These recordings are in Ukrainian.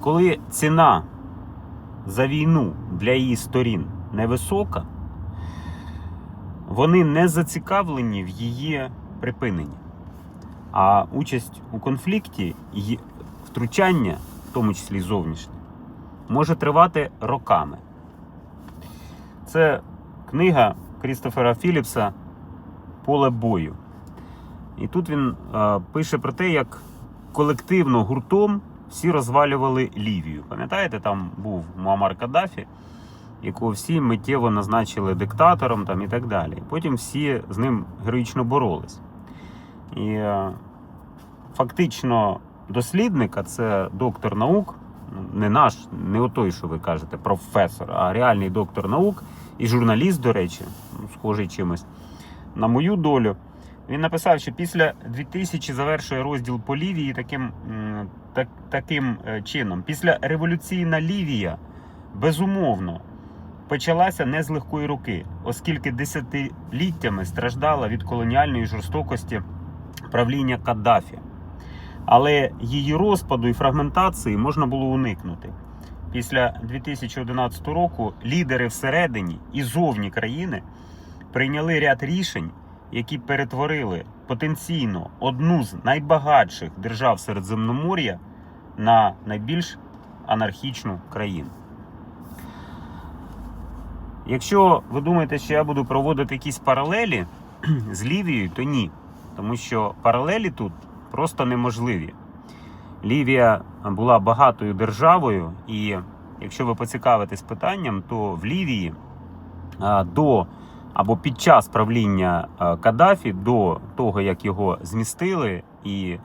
коли ціна за війну для її сторін невисока, вони не зацікавлені в її припиненні. А участь у конфлікті і втручання, в тому числі зовнішнє, може тривати роками. Це книга Крістофера Філіпса Поле бою. І тут він е, пише про те, як колективно гуртом всі розвалювали Лівію. Пам'ятаєте, там був Муаммар Каддафі, якого всі миттєво назначили диктатором там, і так далі. Потім всі з ним героїчно боролись. І е, фактично дослідник, а це доктор наук, не наш, не отой, що ви кажете, професор, а реальний доктор наук і журналіст, до речі, ну, схожий чимось на мою долю. Він написав, що після 2000 завершує розділ по Лівії таким, так, таким е, чином. Після революційна Лівія безумовно почалася не з легкої руки, оскільки десятиліттями страждала від колоніальної жорстокості правління Каддафі. Але її розпаду і фрагментації можна було уникнути. Після 2011 року лідери всередині і зовні країни прийняли ряд рішень, які перетворили потенційно одну з найбагатших держав Середземномор'я на найбільш анархічну країну. Якщо ви думаєте, що я буду проводити якісь паралелі з Лівією, то ні. Тому що паралелі тут просто неможливі. Лівія була багатою державою, і якщо ви поцікавитесь питанням, то в Лівії до або під час правління а, Каддафі, до того як його змістили і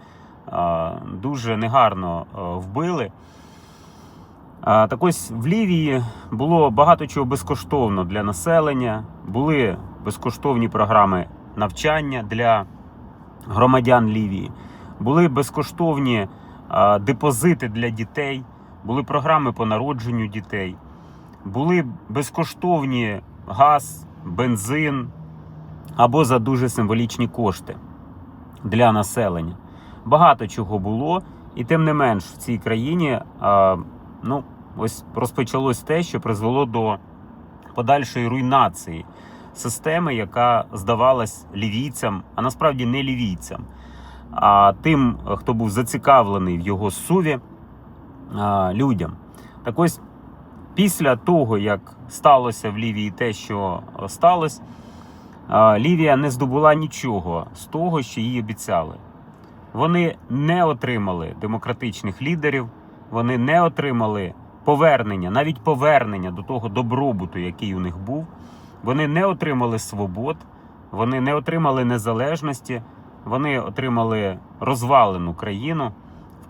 дуже негарно вбили. Так ось в Лівії було багато чого безкоштовно для населення, були безкоштовні програми навчання для громадян Лівії, були безкоштовні депозити для дітей, були програми по народженню дітей, були безкоштовні газ, бензин або за дуже символічні кошти для населення. Багато чого було, і тим не менш в цій країні а, ну, ось розпочалось те, що призвело до подальшої руйнації системи, яка здавалась лівійцям, а насправді не лівійцям, а тим, хто був зацікавлений в його суві а, людям. Так ось після того, як сталося в Лівії те, що сталося, Лівія не здобула нічого з того, що їй обіцяли. Вони не отримали демократичних лідерів, вони не отримали повернення, навіть повернення до того добробуту, який у них був. Вони не отримали свобод, вони не отримали незалежності, вони отримали розвалену країну,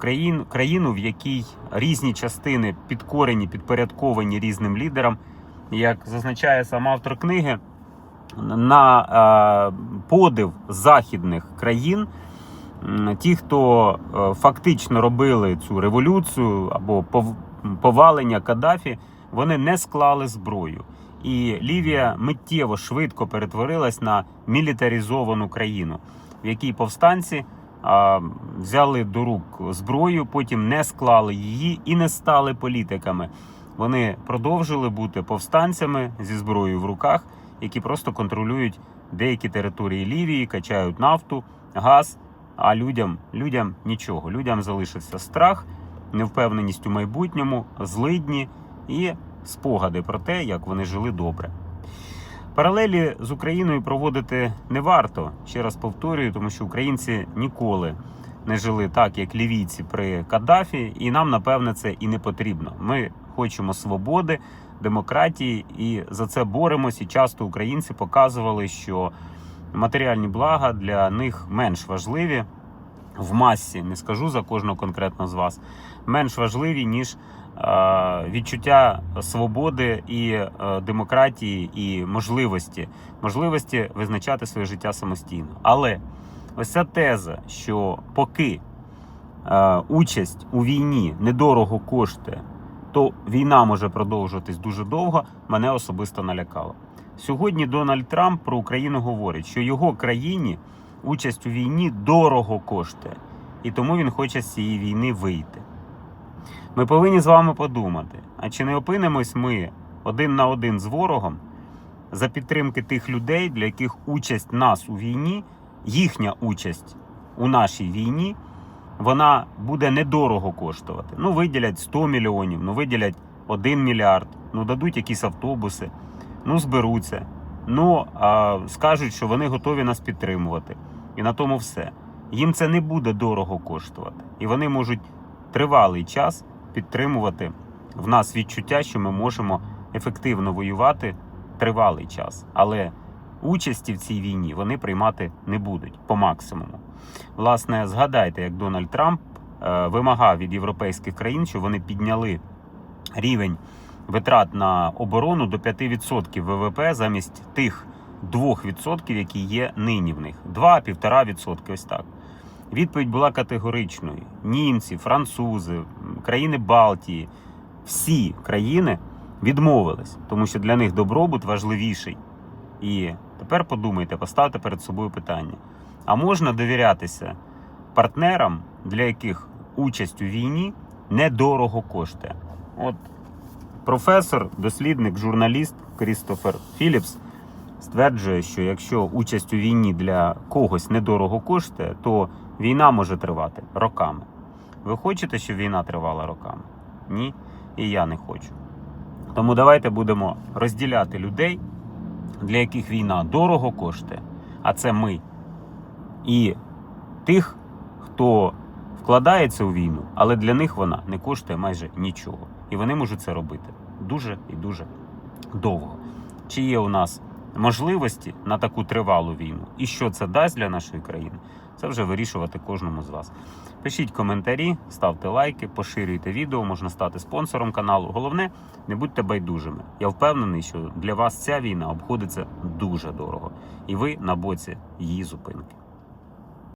країну, країну, в якій різні частини підкорені, підпорядковані різним лідерам. Як зазначає сам автор книги, на е, подив західних країн. Ті, хто е, фактично робили цю революцію або пов- повалення Каддафі, вони не склали зброю. І Лівія миттєво швидко перетворилась на мілітаризовану країну, в якій повстанці взяли до рук зброю, потім не склали її і не стали політиками. Вони продовжили бути повстанцями зі зброєю в руках, які просто контролюють деякі території Лівії, качають нафту, газ. А людям, людям нічого. Людям залишився страх, невпевненість у майбутньому, злидні і спогади про те, як вони жили добре. Паралелі з Україною проводити не варто. Ще раз повторюю, тому що українці ніколи не жили так, як лівійці при Каддафі, і нам, напевне, це і не потрібно. Ми хочемо свободи, демократії, і за це боремось. І часто українці показували, що матеріальні блага для них менш важливі в масі, не скажу за кожного конкретно з вас, менш важливі, ніж е, відчуття свободи і е, демократії, і можливості, можливості визначати своє життя самостійно. Але ось ця теза, що поки е, участь у війні недорого коштує, то війна може продовжуватись дуже довго, мене особисто налякало. Сьогодні Дональд Трамп про Україну говорить, що його країні участь у війні дорого коштує, і тому він хоче з цієї війни вийти. Ми повинні з вами подумати, а чи не опинимось ми один на один з ворогом за підтримки тих людей, для яких участь нас у війні, їхня участь у нашій війні, вона буде недорого коштувати. Ну, виділять 100 мільйонів, ну виділять 1 мільярд, ну дадуть якісь автобуси, ну зберуться, ну а, скажуть, що вони готові нас підтримувати. І на тому все. Їм це не буде дорого коштувати. І вони можуть тривалий час підтримувати в нас відчуття, що ми можемо ефективно воювати тривалий час. Але участі в цій війні вони приймати не будуть по максимуму. Власне, згадайте, як Дональд Трамп е, вимагав від європейських країн, щоб вони підняли рівень витрат на оборону до 5% ВВП замість тих 2%, які є нині в них. 2-1,5% ось так. Відповідь була категоричною: німці, французи, країни Балтії, всі країни відмовились, тому що для них добробут важливіший. І тепер подумайте, поставте перед собою питання: а можна довірятися партнерам, для яких участь у війні недорого коштує? От професор, дослідник, журналіст Крістофер Філіпс стверджує, що якщо участь у війні для когось недорого коштує, то війна може тривати роками. Ви хочете, щоб війна тривала роками? Ні, і я не хочу. Тому давайте будемо розділяти людей, для яких війна дорого коштує, а це ми. І тих, хто вкладається у війну, але для них вона не коштує майже нічого. І вони можуть це робити дуже і дуже довго. Чи є у нас можливості на таку тривалу війну? І що це дасть для нашої країни? Це вже вирішувати кожному з вас. Пишіть коментарі, ставте лайки, поширюйте відео, можна стати спонсором каналу. Головне, не будьте байдужими. Я впевнений, що для вас ця війна обходиться дуже дорого, і ви на боці її зупинки.